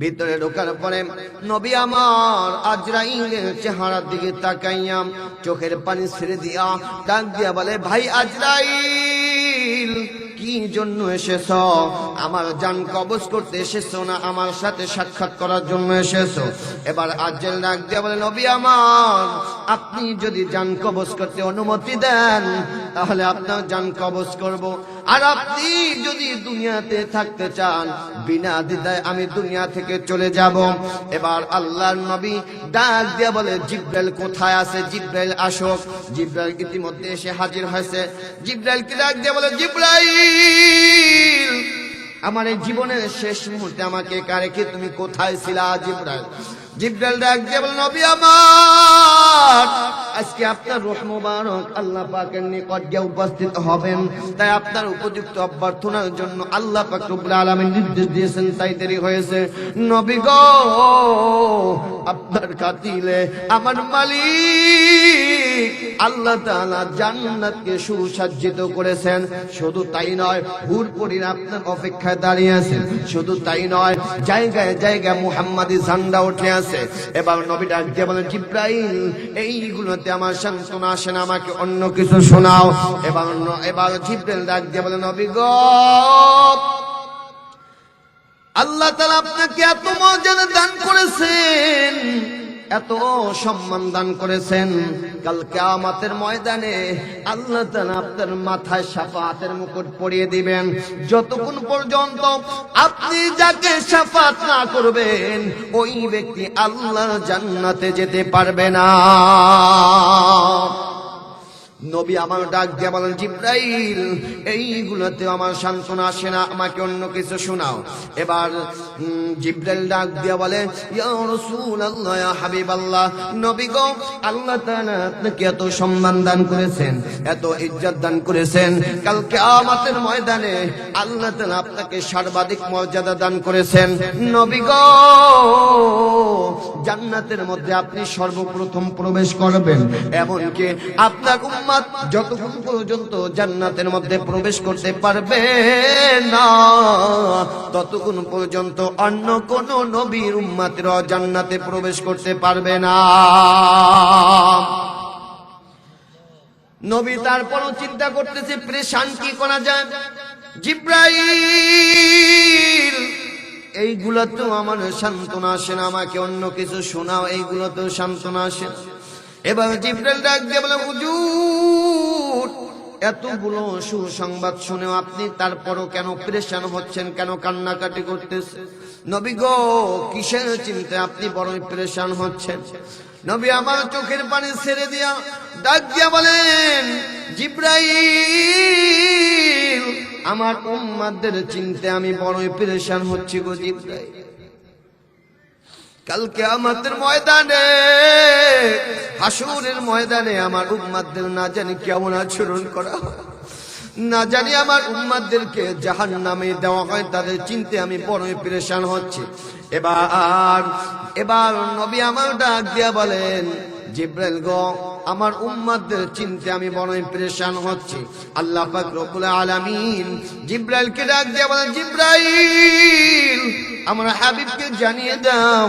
ভিতরে ঢোকার পরে নবী আমার আজরাইলের চেহারার দিকে তাকাইয়াম, চোখের পানি ছেড়ে দিয়া ডাক দিয়া বলে, ভাই আজরাইল, কি জন্য এসেছ? আমার জান কবজ করতে এসেছ না? আমার সাথে সাক্ষাৎ করার জন্য এসেছ? এবার আজরাইল ডাক দিয়া বলে, নবী আমার, আপনি যদি জান কবজ করতে অনুমতি দেন, তাহলে আপনার জান কবজ করব। আর আপনি যদি দুনিয়াতে থাকতে চান, বিনা দ্বিধায় আমি দুনিয়া থেকে চলে যাব। এবার আল্লাহর নবী ডাক দিয়ে বলে, জিব্রাইল কোথায় আছে? জিব্রাইল আসুক। জিব্রাইল ইতিমধ্যে এসে হাজির হয়েছে। জিব্রাইল কি ডাক দিয়ে বলে, জিব্রাইল, আমার এই জীবনের শেষ মুহূর্তে আমাকে কারে কি তুমি কোথায় ছিলা, জিব্রাইল? জিব্রাইল ডাক দিয়ে বলে, নবী আমার আজকে আপনার রোহ মুবারক আল্লাহ পাকের নিকট গিয়ে উপস্থিত হবেন। তাই আপনার উপযুক্ত অভ্যর্থনার জন্য আল্লাহ পাক রব্বুল আলামিন নির্দেশ দিয়েছেন, তাই দেরি হয়েছে। নবী গো, আপনার কাতিলে আমার মালিক আল্লাহ তাআলা জান্নাতকে সুসজ্জিত করেছেন। শুধু তাই নয়, হুরপুরির আপনার অপেক্ষায় দাঁড়িয়ে আছেন। শুধু তাই নয়, জায়গায় জায়গায় মুহাম্মাদি ঝান্ডা উঠে আছে। এবার নবী ডাক দিয়ে বলেন, জিব্রাইল এইগুলোতে আমার সান্ত্বনা আসে না, আমাকে অন্য কিছু শোনাও। এবার অন্য এবার জিব্রাইল ডাক দিয়ে বলেন গো, আল্লাহ তালা আপনাকে এত মর্যাদা দান করেছেন। এত সম্মান দান করেছেন। কালকে আমাদের ময়দানে আল্লাহ আপনার মাথায় সাফাতের মুকুট পরিয়ে দিবেন। যতক্ষণ পর্যন্ত আপনি যাকে সাফাত না করবেন, ওই ব্যক্তি আল্লাহ জান্নাতে যেতে পারবে না। নবী আমার ডাক দিয়ে বলেন, জিব্রাইল এইগুলোতে আমার সান্ত্বনা আসে না, আমাকে অন্য কিছু শোনাও। এবার জিব্রাইল ডাক দিয়ে বলে, ইয়া হাবিবাল্লাহ, নবী গো, আল্লাহ আপনাকে এত সম্মান দান করেছেন, এত ইজ্জত দান করেছেন। কাল কিয়ামতের ময়দানে আল্লাহ তাআলা আপনাকে সর্বাধিক মর্যাদা দান করেছেন। নবী গো, জান্নাতের মধ্যে আপনি সর্বপ্রথম প্রবেশ করবেন। এমনকি আপনার উম্মাত যতক্ষণ পর্যন্ত জান্নাতের মধ্যে প্রবেশ করতে পারবে না, ততক্ষণ পর্যন্ত অন্য কোন নবীর উম্মাতের জান্নাতে প্রবেশ করতে পারবে না। নবী তারপরও চিন্তা করতেছে, প্রেশান কি করা যায়? জিব্রাইল, এইগুলো তো আমার সান্ত্বনা আসে না, আমাকে অন্য কিছু শোনাও, এইগুলো তো সান্ত্বনা আসে এবার জিব্রাইল ডাক দিয়ে বলে, হুজুর এতগুলো সুসংবাদ শুনেও আপনি তারপরও কেন প্রেশান হচ্ছেন, কেন কান্নাকাটি করতেছে নবী গো, কিসের চিন্তায় আপনি বড়ই প্রেশান হচ্ছেন? নবী আমার চোখের পানি ছেড়ে দিয়া ডাক দিয়া বলেন, জিব্রাইল, আমার উম্মাদের চিন্তে আমি বড়ই প্রেশান হচ্ছি গো জিব্রাইল। কালকে আমাদের ময়দানে, হাসুরের ময়দানে আমার উম্মাদের না জানি কেমন আচরণ করা। না জানি আমার উম্মাদেরকে জাহান নামে দেওয়া হয়, তাদের চিনতে আমি বড়ই পরেশান হচ্ছি এবার এবার নবী আমার ডাক দিয়া বলেন, জিব্রাইল গো, আমার উম্মাদের চিনতে আমি বড়ই পরেশান হচ্ছি আল্লাহ পাক রব্বুল আলামিন জিব্রাইলকে ডাক দিয়া বলেন, জিব্রাইল আমার হাবিবকে জানিয়ে দাও,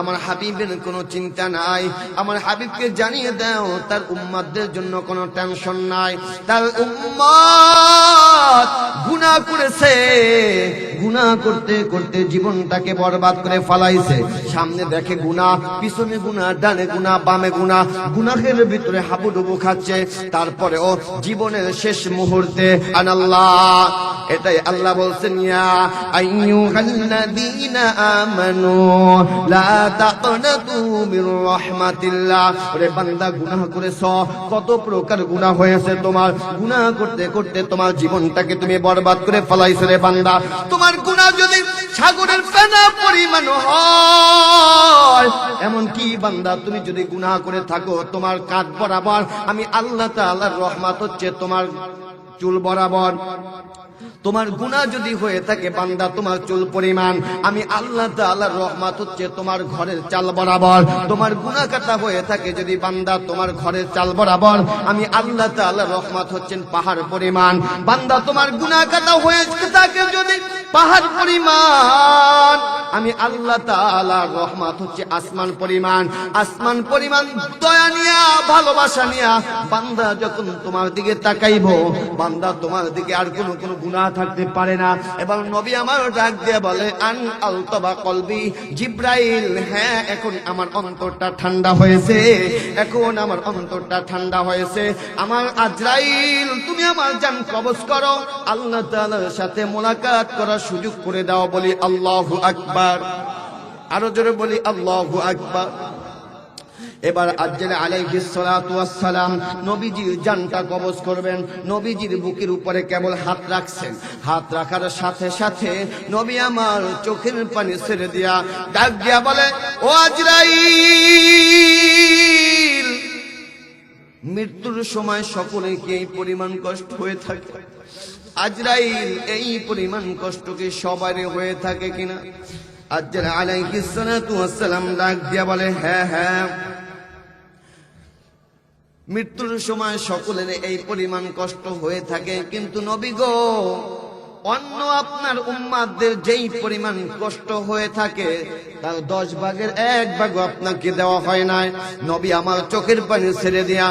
আমার হাবিবের কোনো চিন্তা নাই। আমার হাবিবকে জানিয়ে দাও, তার উম্মাদের জন্য কোনো টেনশন নাই। তার উম্মাদ গুনাহ করেছে, গুনাহ করতে করতে জীবনটাকে বরবাদ করে ফালাইছে। সামনে দেখে গুনাহ, পিছনে গুনাহ, ডানে গুনাহ, বামে গুনাহ, গুনাহের ভিতরে হাবুডুবু খাচ্ছে। তারপরে ও জীবনের শেষ মুহূর্তে, আনাল্লাহ, এটাই আল্লাহ বলছেন, ইয়া আইয়ুহাল্লাযীনা আমানু লা তাকনাতু মির রাহমাতিল্লাহ ওরে বান্দা, গুনাহ করেছ? কত প্রকার গুনাহ হয়েছে তোমার? গুনাহ করতে করতে তোমার জীবনটাকে তুমি বরবাদ করে ফলাইছো রে বান্দা। তোমার গুনাহ যদি সাগরের ফেনা পরিমাণ হয় এমন কি বান্দা, তুমি যদি গুনাহ করে থাকো, তোমার কাঁধ বরাবর, আমি আল্লাহ তাআলার রহমত হচ্ছে তোমার চুল বরাবর। তোমার গুণা যদি হয়ে থাকে, বান্দা, তোমার চুল পরিমাণ। আমি আল্লাহ তাআলার রহমত হচ্ছে তোমার ঘরের চাল বরাবর। তোমার গুণা কাটা হয়ে থাকে যদি বান্দা তোমার ঘরের চাল বরাবর। আমি আল্লাহ তাআলার রহমত হচ্ছেন পাহাড় পরিমাণ। বান্দা, তোমার গুণা কাটা হয়ে থাকে যদি পাহাড় পরিমাণ। আমি আল্লাহ তাআলার রহমত হচ্ছে আসমান পরিমাণ। আসমান পরিমাণ দয়া নিয়া, ভালোবাসা নিয়া। বান্দা যখন তোমার দিকে তাকাইব, বান্দা তোমার দিকে আর কোনো কোনো গুনাহ থাকতে পারে না। এবং নবী আমার ডাক দিয়ে বলে, আন আলতবা কলবি। জিব্রাইল হ্যাঁ এখন আমার অন্তরটা ঠান্ডা হয়েছে। এখন আমার অন্তরটা ঠান্ডা হয়েছে। আমার আজরাইল, তুমি আমার জান কবজ করো। আল্লাহ তাআলার সাথে মোলাকাত করার সুযোগ করে দাও বলি, আল্লাহ আকবার। আরও জোরে বলি, আল্লাহু আকবার। এবার আজ্জেল ওয়াস সালাম নবীজির জানটা কবজ করবেন, নবীজির বুকের উপরে কেবল হাত রাখছেন। হাত রাখার সাথে সাথে নবী আমার চোখের পানি ছেড়ে দিয়া ডাক দিয়া বলে, ও আজরাইল, মৃত্যুর সময় সকলে কি এই পরিমাণ কষ্ট হয়ে থাকে? আজরাইল, এই পরিমাণ কষ্ট কি সবারই হয়ে থাকে কিনা? হ্যাঁ হ্যাঁ। মৃত্যুর সময় সকলের এই পরিমাণ কষ্ট হয়ে থাকে। কিন্তু নবী গো, অন্য আপনার উম্মাদের যেই পরিমাণ কষ্ট হয়ে থাকে, তার দশ ভাগের এক ভাগও আপনাকে দেওয়া হয় নাই। নবী আমার চোখের পানি ছেড়ে দিয়া